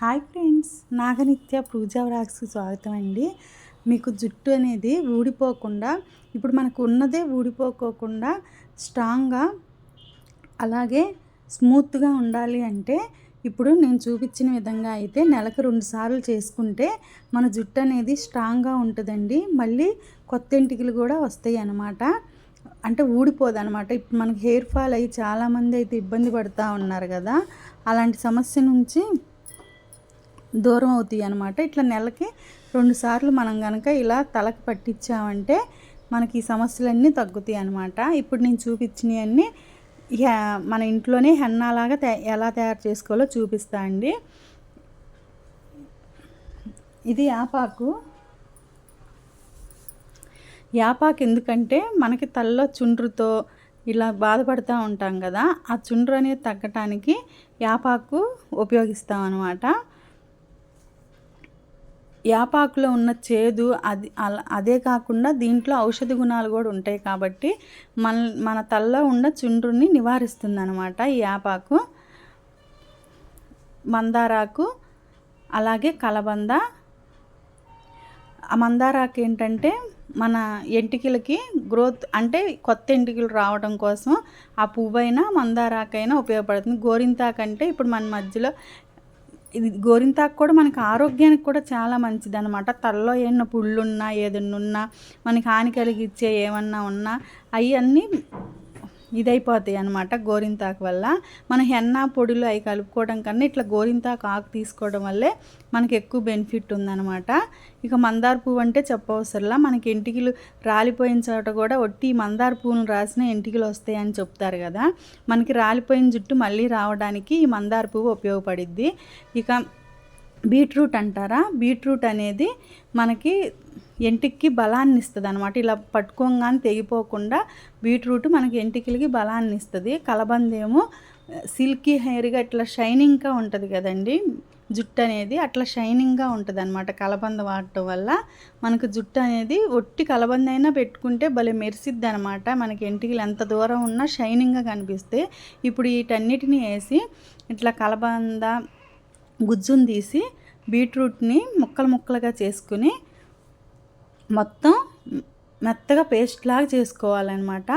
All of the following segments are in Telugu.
హాయ్ ఫ్రెండ్స్ నాగనిత్య పూజా వ్రాక్స్కి స్వాగతం అండి. మీకు జుట్టు అనేది ఊడిపోకుండా ఇప్పుడు మనకు ఉన్నదే ఊడిపోకోకుండా స్ట్రాంగ్గా అలాగే స్మూత్గా ఉండాలి అంటే ఇప్పుడు నేను చూపించిన విధంగా అయితే నెలకు రెండు సార్లు చేసుకుంటే మన జుట్టు అనేది స్ట్రాంగ్గా ఉంటుందండి. మళ్ళీ కొత్త ఇంటికలు కూడా వస్తాయి అన్నమాట. అంటే ఊడిపోదు అనమాట ఇప్పుడు మనకి హెయిర్ ఫాల్ అయ్యి చాలామంది అయితే ఇబ్బంది పడుతూ ఉన్నారు కదా. అలాంటి సమస్య నుంచి దూరం అవుతాయి అనమాట ఇట్లా నెలకి రెండుసార్లు మనం కనుక ఇలా తలకు పట్టించామంటే మనకి ఈ సమస్యలన్నీ తగ్గుతాయి అనమాట ఇప్పుడు నేను చూపించినవన్నీ మన ఇంట్లోనే హెన్నాలాగా ఎలా తయారు చేసుకోవాలో చూపిస్తా అండి. ఇది యాపాకు. యాపాకు ఎందుకంటే మనకి తల్లో చుండ్రుతో ఇలా బాధపడుతూ ఉంటాం కదా ఆ చుండ్రు అనేది తగ్గటానికి యాపాకు ఉపయోగిస్తాం అనమాట యాపాకులో ఉన్న చేదు అది అదే కాకుండా దీంట్లో ఔషధ గుణాలు కూడా ఉంటాయి కాబట్టి మన మన తల్లో ఉన్న చుండ్రుని నివారిస్తుంది అనమాట ఈ యాపాకు. మందారాకు అలాగే కలబంద. ఆ మందారాకు ఏంటంటే మన ఎంటికలకి గ్రోత్ అంటే కొత్త ఎంటికలు రావడం కోసం ఆ పువ్వైనా మందారాకైనా ఉపయోగపడుతుంది. గోరింతాకంటే ఇప్పుడు మన మధ్యలో ఇది గోరింతాకు కూడా మనకి ఆరోగ్యానికి కూడా చాలా మంచిది అనమాట తలలో ఏమన్నా పుళ్ళున్నా ఏదన్నా ఉన్నా మనకి హాని కలిగించే ఏమన్నా ఉన్నా అవన్నీ ఇదైపోతాయి అనమాట గోరింతాకు వల్ల. మన హెన్న పొడులు అవి కలుపుకోవడం కన్నా ఇట్లా గోరింతాకు ఆకు తీసుకోవడం వల్లే మనకి ఎక్కువ బెనిఫిట్ ఉందన్నమాట. ఇక మందార పువ్వు అంటే చెప్పవసరలా. మనకి ఎంటికలు రాలిపోయిన చోట కూడా ఒట్టి మందార పువ్వును రాసిన ఎంటికలు వస్తాయని చెప్తారు కదా. మనకి రాలిపోయిన జుట్టు మళ్ళీ రావడానికి ఈ మందార పువ్వు ఉపయోగపడిద్ది. ఇక బీట్రూట్ అంటారా? బీట్రూట్ అనేది మనకి ఎంటికి బలాన్ని ఇస్తుంది అనమాట ఇలా పట్టుకోగానే తెగిపోకుండా బీట్రూట్ మనకి ఎంటికలకి బలాన్ని ఇస్తుంది కలబందేమో సిల్కీ హెయిర్గా ఇట్లా షైనింగ్గా ఉంటుంది కదండి జుట్టు అనేది అట్లా షైనింగ్గా ఉంటుంది అనమాట కలబంద వాడటం వల్ల. మనకు జుట్టు అనేది ఒట్టి కలబంద అయినా పెట్టుకుంటే భలే మెరిసిద్ది అనమాట మనకి ఎంటికలు ఎంత దూరం ఉన్నా షైనింగ్గా కనిపిస్తే. ఇప్పుడు వీటన్నిటిని వేసి ఇట్లా కలబంద గుజ్జును తీసి బీట్రూట్ని ముక్కలు ముక్కలుగా చేసుకుని మొత్తం మెత్తగా పేస్ట్ లాగా చేసుకోవాలన్నమాట.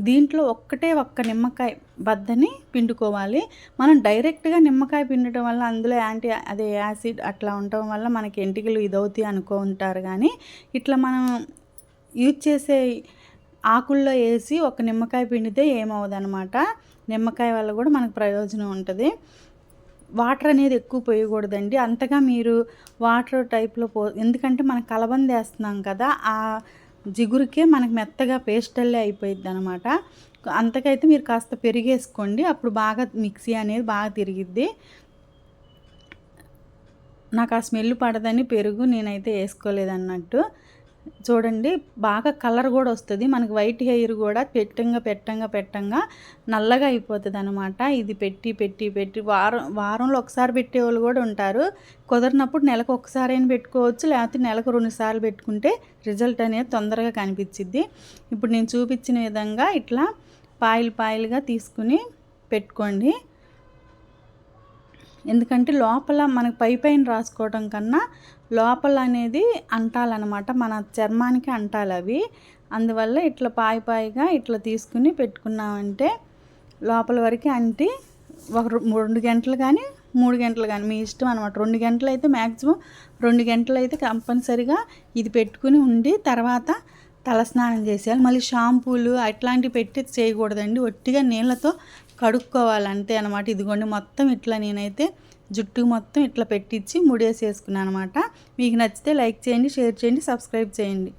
దీంట్లో ఒక్కటే ఒక్క నిమ్మకాయ బద్దని పిండుకోవాలి. మనం డైరెక్ట్గా నిమ్మకాయ పిండటం వల్ల అందులో యాంటీ అదే యాసిడ్ అట్లా ఉండటం వల్ల మనకి ఎంటికలు ఇదవుతాయి అనుకో ఉంటారు. కానీ ఇట్లా మనం యూజ్ చేసే ఆకుల్లో వేసి ఒక నిమ్మకాయ పిండితే ఏమవుదనమాట నిమ్మకాయ వల్ల కూడా మనకు ప్రయోజనం ఉంటుంది. వాటర్ అనేది ఎక్కువ పోయకూడదండి. అంతగా మీరు వాటర్ టైప్లో పో ఎందుకంటే మనం కలబంద వేస్తున్నాం కదా ఆ జిగురుకే మనకు మెత్తగా పేస్టల్లే అయిపోయింది అనమాట అంతకైతే మీరు కాస్త పెరిగేసుకోండి. అప్పుడు బాగా మిక్సీ అనేది బాగా తిరిగిద్ది. నాకు ఆ స్మెల్ పడదని పెరుగు నేనైతే వేసుకోలేదన్నట్టు. చూడండి బాగా కలర్ కూడా వస్తుంది. మనకి వైట్ హెయిర్ కూడా పెట్టంగా పెట్టంగా పెట్టంగా నల్లగా అయిపోతుంది అనమాట ఇది పెట్టి పెట్టి పెట్టి వారం వారంలో ఒకసారి పెట్టేవాళ్ళు కూడా ఉంటారు. కుదరినప్పుడు నెలకు ఒకసారి అయినా పెట్టుకోవచ్చు లేకపోతే నెలకు రెండు సార్లు పెట్టుకుంటే రిజల్ట్ అనేది తొందరగా కనిపించిద్ది ఇప్పుడు నేను చూపించిన విధంగా ఇట్లా పాయిల్ పాయిల్గా తీసుకుని పెట్టుకోండి. ఎందుకంటే లోపల మనకు పై పైన రాసుకోవడం కన్నా లోపల అనేది అంటాలన్నమాట. మన చర్మానికి అంటాలి అవి. అందువల్ల ఇట్లా పాయి పాయిగా ఇట్లా తీసుకుని పెట్టుకున్నామంటే లోపల వరకు అంటి ఒక రెండు గంటలు కానీ మూడు గంటలు కానీ మీ ఇష్టం అనమాట రెండు గంటలు అయితే మ్యాక్సిమం రెండు గంటలు అయితే కంపల్సరిగా ఇది పెట్టుకుని ఉండి తర్వాత తలస్నానం చేసేయాలి. మళ్ళీ షాంపూలు అట్లాంటివి పెట్టి చేయకూడదండి. ఒట్టిగా నీళ్ళతో కడుక్కోవాలి అంతే అనమాట ఇదిగోండి మొత్తం ఇట్లా నేనైతే జుట్టు మొత్తం ఇట్లా పెట్టించి ముడేసేసుకున్నాను అనమాట మీకు నచ్చితే లైక్ చేయండి షేర్ చేయండి సబ్స్క్రైబ్ చేయండి.